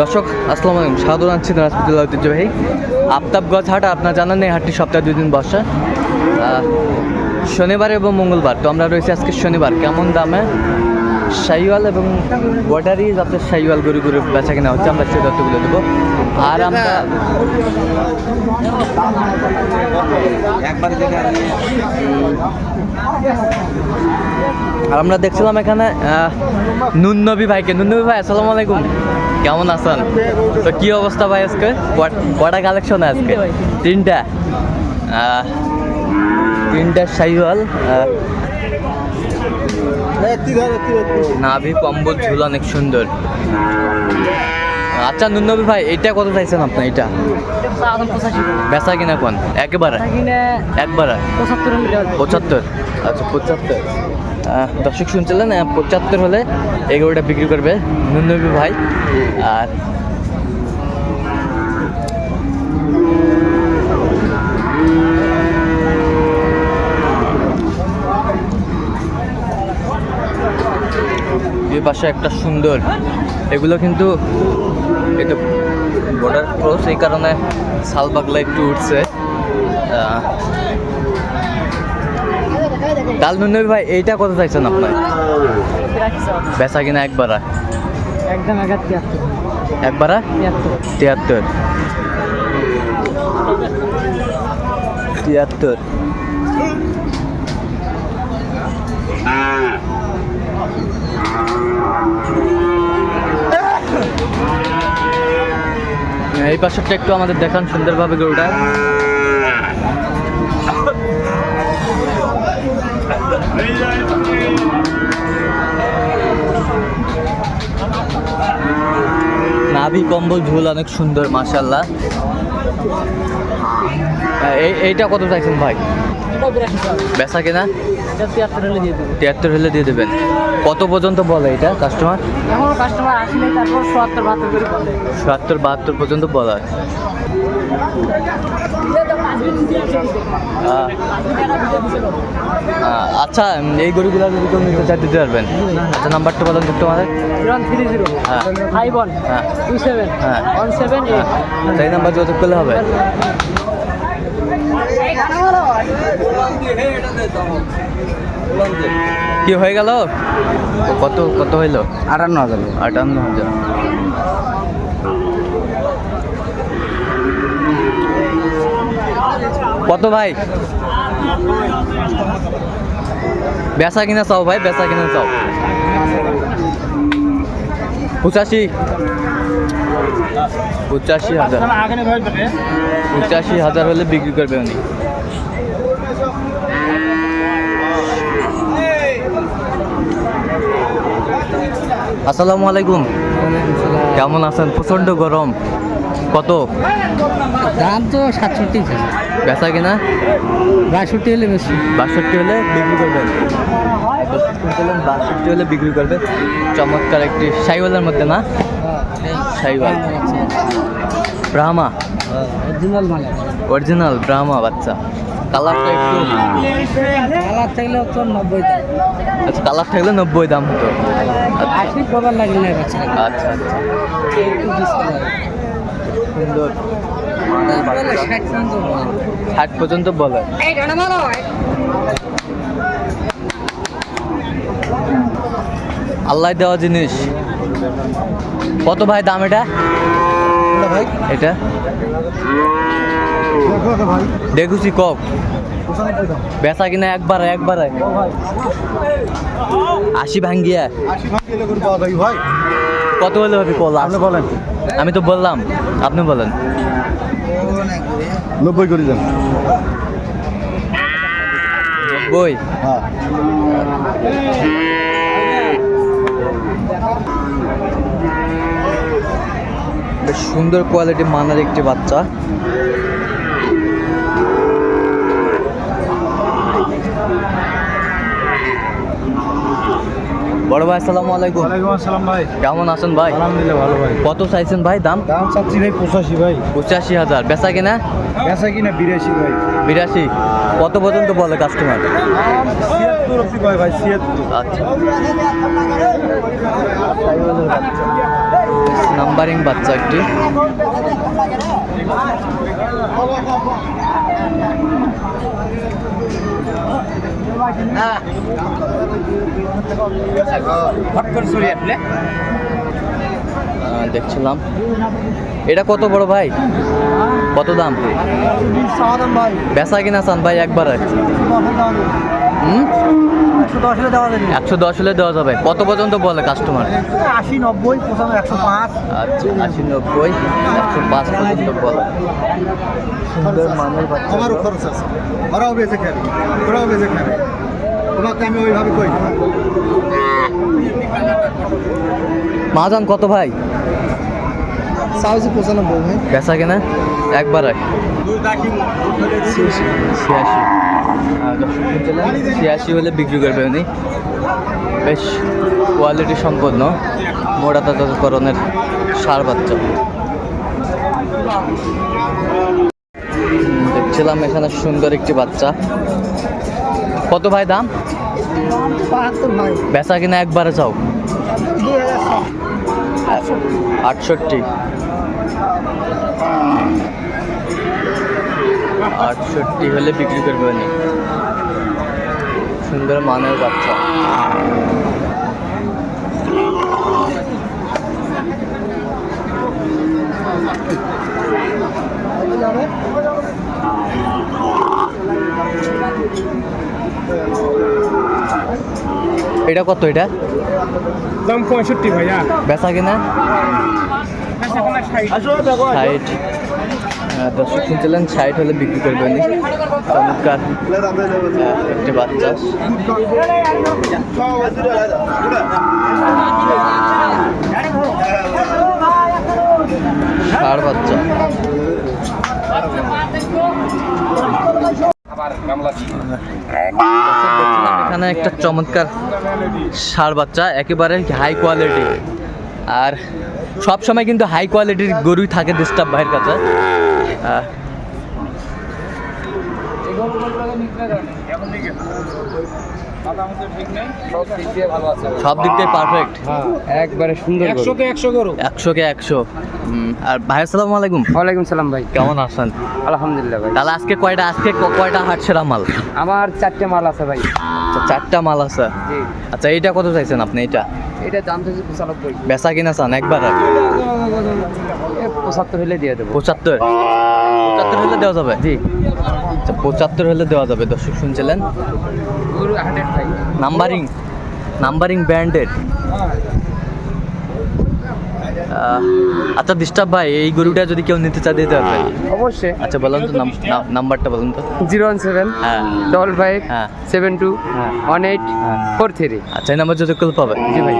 দর্শক, আসসালামু আলাইকুম। স্বাগত আনছি রাজপুতুল্লাহ ঐতিহ্যবাহী আফতাবগঞ্জ হাট। আপনার জানান নেই হাটটি সপ্তাহে দুই দিন বসে। শনিবার এবং মঙ্গলবার। তো আমরা রয়েছি আজকে শনিবার। কেমন দামে? শাইওয়াল এবং বর্ডারি যাতে শাইওয়াল গরু গরু বেচা কিনা হচ্ছে আমরা সেই তথ্যগুলো দেবো। আর আমরা আর আমরা দেখছিলাম এখানে আহ, নুন নবী ভাইকে। নুন নবী ভাই আসসালামু আলাইকুম। কেমন আছেন? তো কি অবস্থা ভাই আজকে? কয়টা কালেকশন আজকে? তিনটা। তিনটা শাহিওয়াল আহ, নাভি কম্বল, ঝুল অনেক সুন্দর। আচ্ছা নুনবী ভাই, এটা কত চাইছেন আপনি? এটা? বেচা কিনা কোন? একেবারে? একবারে? পঁচাত্তর। আচ্ছা পঁচাত্তর। দর্শক শুনছিলেন পঁচাত্তর হলে এগারোটা বিক্রি করবে নুনবী ভাই। আর পাশে একটা সুন্দর। এগুলো কিন্তু এটা বর্ডার ক্রস এই কারণে শাল বাগলা একটু উঠছে। ডাল নুনবী ভাই এইটা কত চাইছেন আপনার বেচা কিনা একবারা একদম একবারা তিয়াত্তর। তিয়াত্তর। এই পাশেরটা একটু আমাদের দেখান সুন্দরভাবে গরুটা। নাভি কম্বল ঝুল অনেক সুন্দর মাশাল্লাহ এই এইটা কত চাইছেন ভাই? বেচা কিনা? তিয়াত্তর হলে দিয়ে তিয়াত্তর হলে দিয়ে দেবেন। কত পর্যন্ত বলে এটা কাস্টমার কাস্টমার আসলে তারপর সোয়াত্তর বাহাত্তর করে বলে। সত্তর বাহাত্তর পর্যন্ত বলা হয়। আচ্ছা এই গরুগুলো যদি কেউ নিতে চাই দিতে পারবেন। আচ্ছা নাম্বারটা বলেন থ্রি জিরো হ্যাঁ। ফাইভ ওয়ান হ্যাঁ। টু সেভেন হ্যাঁ। ওয়ান সেভেন আচ্ছা এই নাম্বার যোগাযোগ করলে হবে। কি হয়ে গেল? কত কত হইল? আটান্ন হাজার। আটান্ন হাজার। কত ভাই? বেচা কিনা চাও ভাই বেচা কিনা চাও। পঁচাশি। পঁচাশি হাজার। পঁচাশি হাজার হলে বিক্রি করবে উনি। আসসালামু আলাইকুম। কেমন আছেন? প্রচণ্ড গরম। কত? দাম তো সাতষট্টি বেচা কিনা? বাষট্টি হলে বেশি। বাষট্টি হলে বিক্রি করবেন। শুনছিলেন বাষট্টি হলে বিক্রি করবে। চমৎকার একটি সাইওয়ালের মধ্যে না? সাইওয়াল। ব্রাহ্মা। অরিজিনাল মানে অরিজিনাল ব্রাহ্মা বাচ্চা। কালারটা একটু কালার থাকলে তো নব্বই দাম। আচ্ছা কালার থাকলে নব্বই দাম হতো। আচ্ছা। আশি কবার লাগলে না আচ্ছা আচ্ছা। সুন্দর। ষাট পর্যন্ত বলে ষাট পর্যন্ত বলে এই ডানা মারো আল্লাহ দেওয়া জিনিস। কত ভাই দাম এটা? এটা দেখুছি কক বেচা কিনা একবার একবার। আশি ভাঙ্গিয়া। কত হলে হবে কল? আপনি বলেন। আমি তো বললাম আপনি বলেন। নব্বই করে দেন। বই? হ্যাঁ। সুন্দর কোয়ালিটি মানার একটি বাচ্চা। বড় ভাই আসসালামু আলাইকুম। ওয়ালাইকুম আসসালাম ভাই। কেমন আছেন ভাই? আলহামদুলিল্লাহ ভালো ভাই। কত চাইছেন ভাই দাম? দাম চাচ্ছি ভাই পঁচাশি ভাই। পঁচাশি হাজার। বেচা কিনা? বেচা কিনা বিরাশি ভাই। বিরাশি। কত পর্যন্ত বলে কাস্টমার ভাই আচ্ছা। নাম্বারিং বাচ্চা একটি। দেখছিলাম। এটা কত বড় ভাই? কত দাম? বেচা কিনা চান ভাই একবার। হুম? দশ হলে দেওয়া যাবে। একশো দশ হলে দেওয়া যাবে। কত পর্যন্ত বলে কাস্টমার আশি নব্বই পঁচানব্বই একশো পাঁচ। আচ্ছা আশি নব্বই একশো পাঁচ পর্যন্ত বলে। সুন্দর মানের বাচ্চা। আমারও খরচ আছে। ওরাও বেঁচে খাবে ওরাও বেঁচে খাবে তোমাকে আমি ওইভাবে কই মাজান কত ভাই? সাউজি পঁচানব্বই ভাই। বেচা কিনা? একবার ছিয়াশি। ছিয়াশি হলে বিক্রি করবে উনি। বেশ কোয়ালিটি সম্পন্ন মোড়া তাজাকরণের সার বাচ্চা। দেখছিলাম এখানে সুন্দর একটি বাচ্চা। কত ভাই দাম? বেচা কিনা একবারে চাও? আটষট্টি। আটষট্টি হলে বিক্রি করবে উনি। সুন্দর মানের বাচ্চা। এটা কত এটা? দাম পঁয়ষট্টি ভাইয়া। বেচা কিনা? ষাট। দর্শক শুনছিলেন ষাট হলে বিক্রি করবে উনি। চমৎকার একটি বাচ্চা। বাচ্চা। এখানে একটা চমৎকার সার বাচ্চা, একেবারে হাই কোয়ালিটি আর সব সময় কিন্তু হাই কোয়ালিটির গরুই থাকে ডিস্টার্ব ভাইয়ের কাছে। সব দিক দিয়ে পারফেক্ট একবারে সুন্দর একশো করো একশো কে একশো। আর ভাই আসসালামু আলাইকুম। ওয়ালাইকুম সালাম ভাই। কেমন আছেন? আলহামদুলিল্লাহ ভাই। তাহলে আজকে কয়টা আজকে কয়টা হাটছেরা মাল? আমার চারটে মাল আছে ভাই। আচ্ছা চারটা মাল আছে। আচ্ছা এইটা কত চাইছেন আপনি এটা এটা দাম চাইছি পঁচানব্বই। বেচা কিনা চান একবার পঁচাত্তর হলে দিয়ে দেবো। পঁচাত্তর? পঁচাত্তর হলে দেওয়া যাবে? জি। আচ্ছা পঁচাত্তর হলে দেওয়া যাবে দর্শক শুনছিলেন? নাম্বারিং নাম্বারিং ব্র্যান্ডেড আচ্ছা ডিস্টার্ব ভাই এই গরুটা যদি কেউ নিতে চায় দিতে পারবেন অবশ্যই। আচ্ছা বলুন তো নাম- নাম্বারটা বলুন তো। জিরো ওয়ান সেভেন হ্যাঁ। ডবল ফাইভ হ্যাঁ। সেভেন টু হ্যাঁ। One eight four three. আচ্ছা এই নাম্বার যদি কেউ পাবে। জি ভাই।